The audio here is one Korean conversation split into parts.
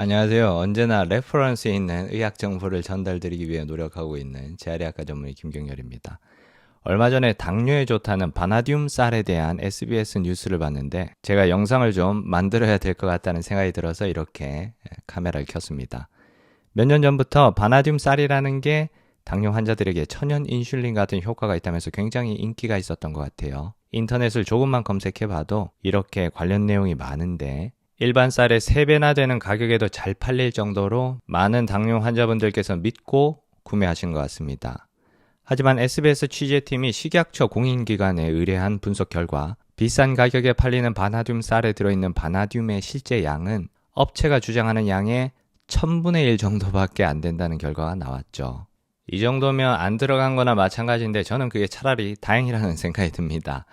안녕하세요. 언제나 레퍼런스에 있는 의학 정보를 전달드리기 위해 노력하고 있는 재활의학과 전문의 김경열입니다. 얼마 전에 당뇨에 좋다는 바나듐 쌀에 대한 SBS 뉴스를 봤는데 제가 영상을 좀 만들어야 될 것 같다는 생각이 들어서 이렇게 카메라를 켰습니다. 몇 년 전부터 바나듐 쌀이라는 게 당뇨 환자들에게 천연 인슐린 같은 효과가 있다면서 굉장히 인기가 있었던 것 같아요. 인터넷을 조금만 검색해 봐도 이렇게 관련 내용이 많은데 일반 쌀의 3배나 되는 가격에도 잘 팔릴 정도로 많은 당뇨 환자분들께서 믿고 구매하신 것 같습니다. 하지만 SBS 취재팀이 식약처 공인기관에 의뢰한 분석 결과 비싼 가격에 팔리는 바나듐 쌀에 들어있는 바나듐의 실제 양은 업체가 주장하는 양의 1000분의 1 정도밖에 안 된다는 결과가 나왔죠. 이 정도면 안 들어간 거나 마찬가지인데 저는 그게 차라리 다행이라는 생각이 듭니다.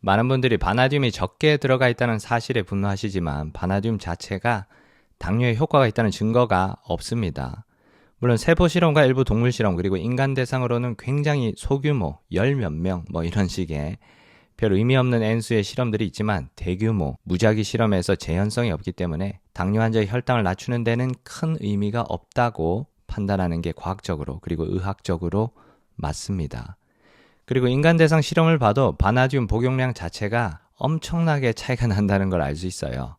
많은 분들이 바나듐이 적게 들어가 있다는 사실에 분노하시지만 바나듐 자체가 당뇨에 효과가 있다는 증거가 없습니다. 물론 세포 실험과 일부 동물 실험 그리고 인간 대상으로는 굉장히 소규모 열 몇 명 뭐 이런 식의 별 의미 없는 N수의 실험들이 있지만 대규모 무작위 실험에서 재현성이 없기 때문에 당뇨 환자의 혈당을 낮추는 데는 큰 의미가 없다고 판단하는 게 과학적으로 그리고 의학적으로 맞습니다. 그리고 인간 대상 실험을 봐도 바나듐 복용량 자체가 엄청나게 차이가 난다는 걸 알 수 있어요.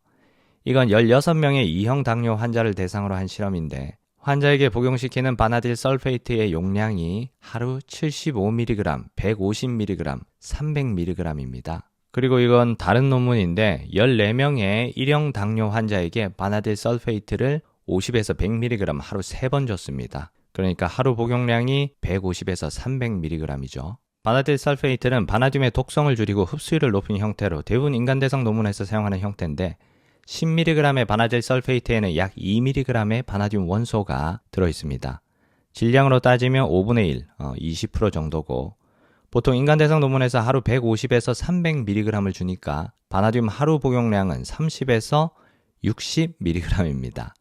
이건 16명의 2형 당뇨 환자를 대상으로 한 실험인데 환자에게 복용시키는 바나딜 설페이트의 용량이 하루 75mg, 150mg, 300mg입니다. 그리고 이건 다른 논문인데 14명의 1형 당뇨 환자에게 바나딜 설페이트를 50에서 100mg 하루 3번 줬습니다. 그러니까 하루 복용량이 150에서 300mg이죠. 바나딜 설페이트는 바나듐의 독성을 줄이고 흡수율을 높인 형태로 대부분 인간 대상 논문에서 사용하는 형태인데 10mg의 바나딜 설페이트에는 약 2mg의 바나듐 원소가 들어 있습니다. 질량으로 따지면 5분의 1, 어, 20% 정도고 보통 인간 대상 논문에서 하루 150에서 300mg을 주니까 바나듐 하루 복용량은 30에서 60mg입니다.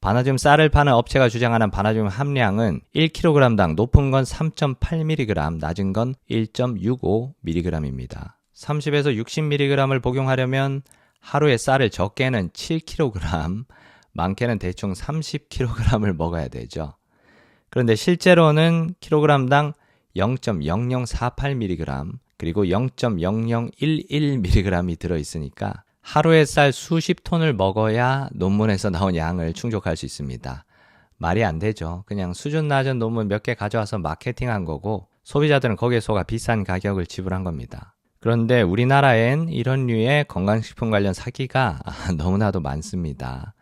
바나듐 쌀을 파는 업체가 주장하는 바나듐 함량은 1kg당 높은 건 3.8mg, 낮은 건 1.65mg입니다. 30에서 60mg을 복용하려면 하루에 쌀을 적게는 7kg, 많게는 대충 30kg을 먹어야 되죠. 그런데 실제로는 kg당 0.0048mg 그리고 0.0011mg이 들어 있으니까 하루에 쌀 수십 톤을 먹어야 논문에서 나온 양을 충족할 수 있습니다. 말이 안 되죠. 그냥 수준 낮은 논문 몇 개 가져와서 마케팅한 거고 소비자들은 거기에 속아 비싼 가격을 지불한 겁니다. 그런데 우리나라엔 이런 류의 건강식품 관련 사기가 너무나도 많습니다.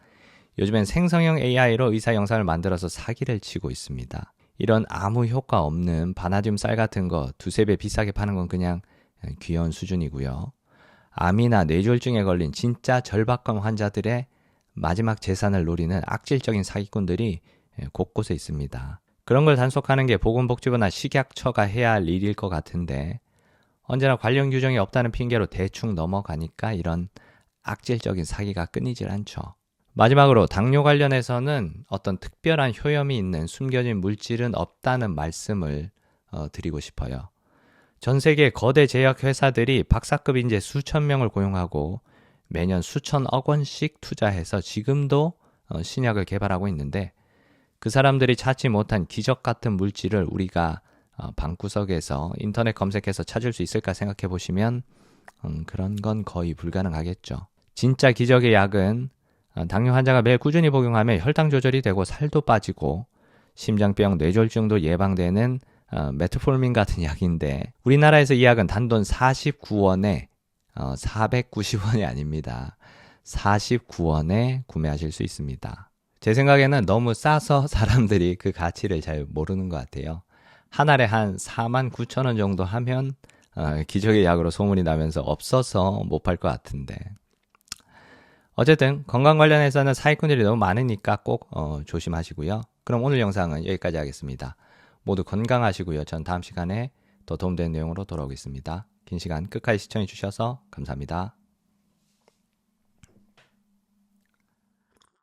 요즘엔 생성형 AI로 의사 영상을 만들어서 사기를 치고 있습니다. 이런 아무 효과 없는 바나듐 쌀 같은 거 두세 배 비싸게 파는 건 그냥 귀여운 수준이고요. 암이나 뇌졸중에 걸린 진짜 절박감 환자들의 마지막 재산을 노리는 악질적인 사기꾼들이 예, 곳곳에 있습니다. 그런 걸 단속하는 게 보건복지부나 식약처가 해야 할 일일 것 같은데 언제나 관련 규정이 없다는 핑계로 대충 넘어가니까 이런 악질적인 사기가 끊이질 않죠. 마지막으로 당뇨 관련해서는 어떤 특별한 효염이 있는 숨겨진 물질은 없다는 말씀을 어, 드리고 싶어요. 전 세계 거대 제약 회사들이 박사급 인재 수천 명을 고용하고 매년 수천억 원씩 투자해서 지금도 어, 신약을 개발하고 있는데 그 사람들이 찾지 못한 기적 같은 물질을 우리가 어, 방구석에서 인터넷 검색해서 찾을 수 있을까 생각해 보시면 음, 그런 건 거의 불가능하겠죠. 진짜 기적의 약은 어, 당뇨 환자가 매일 꾸준히 복용하면 혈당 조절이 되고 살도 빠지고 심장병, 뇌졸중도 예방되는 어, 메트폴민 같은 약인데 우리나라에서 이 약은 단돈 49원에 어, 490원이 아닙니다. 49원에 구매하실 수 있습니다. 제 생각에는 너무 싸서 사람들이 그 가치를 잘 모르는 것 같아요. 한 알에 한 4만 9천 원 정도 하면 어, 기적의 약으로 소문이 나면서 없어서 못 팔 것 같은데. 어쨌든 건강 관련해서는 사기꾼들이 너무 많으니까 꼭 어, 조심하시고요. 그럼 오늘 영상은 여기까지 하겠습니다. 모두 건강하시고요. 전 다음 시간에 더 도움되는 내용으로 돌아오겠습니다. 긴 시간 끝까지 시청해 주셔서 감사합니다.